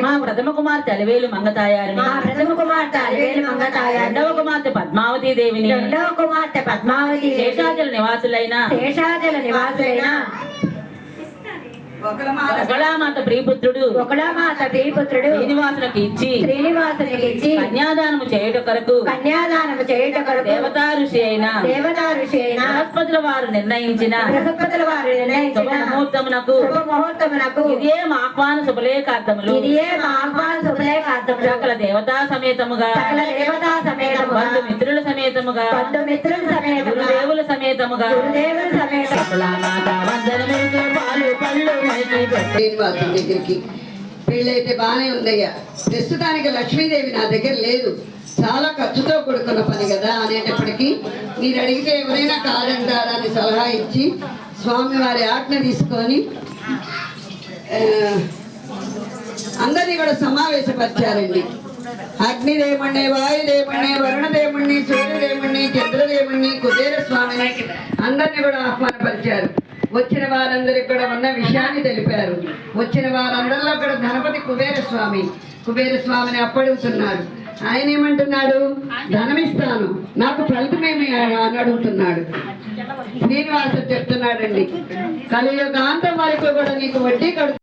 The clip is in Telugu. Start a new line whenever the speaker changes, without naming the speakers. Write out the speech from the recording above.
మా ప్రథమ కుమార్తె అలివేలు మంగతాయారిని
మా ప్రథమ కుమార్తె అలివేలు
రెండవ కుమార్తె పద్మావతి దేవిని.
రెండవ కుమార్తె పద్మావతి
శేషాచల నివాసులైన.
శేషాచల నివాసులైన.
ఒకళామాత ప్రియపుత్రుడు.
ఒకళమాత ప్రియపుత్రుడు.
శ్రీనివాసులకు ఇచ్చి.
శ్రీనివాసునికి ఇచ్చి.
కన్యాదానము చేయుట కొరకు.
కన్యాదానము చేయుట కొరకు
దేవతా ఋషి అయిన
దేవతా ఋషి అయిన
బృహస్పతుల వారు నిర్ణయించిన
బృహస్పతుల వారు నిర్ణయించిన
ముహూర్తమునకు
ముహూర్తమునకు
ఇదే మా ఆహ్వాన శుభలేఖార్థములు.
ఇది ఆహ్వాన శుభలేఖార్థములు.
సకల దేవతా సమేతముగా.
సకల దేవతా సమేతముగా.
బంధు మిత్రుల సమేతముగా
సమేతముగా.
గురుదేవుల సమేతముగా.
గురుదేవుల సమేత
సకలామాత వందనములతో పాలు పళ్ళు మైకి పెట్టి.
శ్రీనివాసం దగ్గరికి పెళ్ళైతే బాగానే ఉందయ్యా. ప్రస్తుతానికి లక్ష్మీదేవి నా దగ్గర లేదు. చాలా ఖర్చుతో కూడుకున్న పని కదా అనేటప్పటికీ మీరు అడిగితే ఎవరైనా కాదంటారా అని సలహా ఇచ్చి స్వామి వారి ఆజ్ఞ తీసుకొని అందరినీ కూడా సమావేశపరిచారండి. అగ్నిదేమణి వాయుదేమణి వరుణదేవుణ్ణి సూర్యదేమణి చంద్రదేవుణ్ణి కుబేర స్వామిని అందరినీ కూడా ఆహ్వానపరిచారు. వచ్చిన వారందరికి కూడా ఉన్న విషయాన్ని తెలిపారు. వచ్చిన వారందరిలో కూడా ధనపతి కుబేర స్వామి కుబేర స్వామిని అప్పడుగుతున్నాడు ఆయన ఏమంటున్నాడు? ధనమిస్తాను. నాకు ఫలితమేమి? అని అడుగుతున్నాడు. శ్రీనివాసు చెప్తున్నాడండి. కలియుగాంతం వరకు కూడా నీకు వడ్డీ కడుతుంది